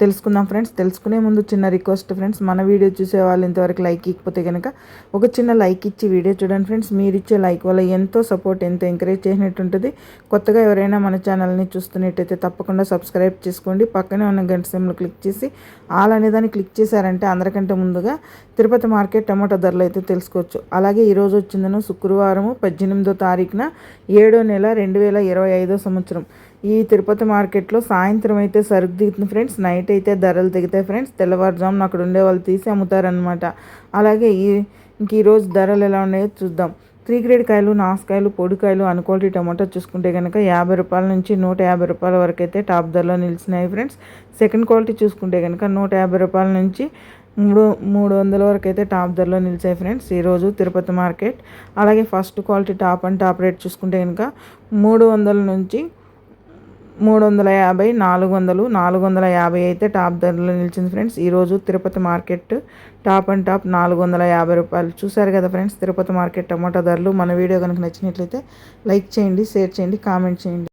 తెలుసుకుందాం ఫ్రెండ్స్. తెలుసుకునే ముందు చిన్న రిక్వెస్ట్ ఫ్రెండ్స్. మన వీడియో చూసే వాళ్ళు ఇంతవరకు లైక్ ఇకపోతే కనుక ఒక చిన్న లైక్ ఇచ్చి వీడియో చూడండి ఫ్రెండ్స్. మీరు ఇచ్చే లైక్ వల్ల ఎంతో సపోర్ట్ ఎంతో ఎంకరేజ్ చేసినట్టు ఉంటుంది. కొత్తగా ఎవరైనా మన ఛానల్ని చూస్తున్నట్టయితే తప్పకుండా సబ్స్క్రైబ్ చేసుకోండి. పక్కనే ఉన్న గంట సిమ్లు క్లిక్ చేసి ఆల్ అనే దాన్ని క్లిక్ చేశారంటే అందరికంటే ముందుగా తిరుపతి మార్కెట్ టమాటా ధరలు అయితే తెలుసుకోవచ్చు. అలాగే ఈరోజు వచ్చిందను శుక్రవారము పద్దెనిమిదో తారీఖున ఏడో నెల రెండు వేల ఇరవై ఐదో సంవత్సరం. ఈ తిరుపతి మార్కెట్లో సాయంత్రం అయితే సరుకు దిగుతుంది ఫ్రెండ్స్. నైట్ అయితే ధరలు దిగుతాయి ఫ్రెండ్స్. తెల్లవారుజామున అక్కడ ఉండే వాళ్ళు తీసి అమ్ముతారనమాట అలాగే ఈ ఇంక ఈరోజు ధరలు ఎలా ఉన్నాయో చూద్దాం. త్రీ గ్రేడ్ కాయలు నాసుకాయలు పొడికాయలు అనుకోటి టమాటా చూసుకుంటే కనుక యాభై రూపాయల నుంచి నూట యాభై రూపాయల వరకు అయితే టాప్ ధరలో నిలిచినాయి ఫ్రెండ్స్. సెకండ్ క్వాలిటీ చూసుకుంటే కనుక నూట యాభై రూపాయల నుంచి మూడు మూడు వందల వరకు అయితే టాప్ ధరలో నిలిచాయి ఫ్రెండ్స్ ఈరోజు తిరుపతి మార్కెట్. అలాగే first quality top and top rate చూసుకుంటే కనుక మూడు వందల నుంచి మూడు వందల యాభై నాలుగు వందలు నాలుగు వందల యాభై అయితే టాప్ ధరలో నిలిచింది ఫ్రెండ్స్. ఈరోజు Tirupati market top and top నాలుగు వందల యాభై రూపాయలు. చూసారు కదా ఫ్రెండ్స్ తిరుపతి మార్కెట్ టమాటా ధరలు. మన వీడియో కనుక నచ్చినట్లయితే లైక్ చేయండి షేర్ చేయండి కామెంట్ చేయండి.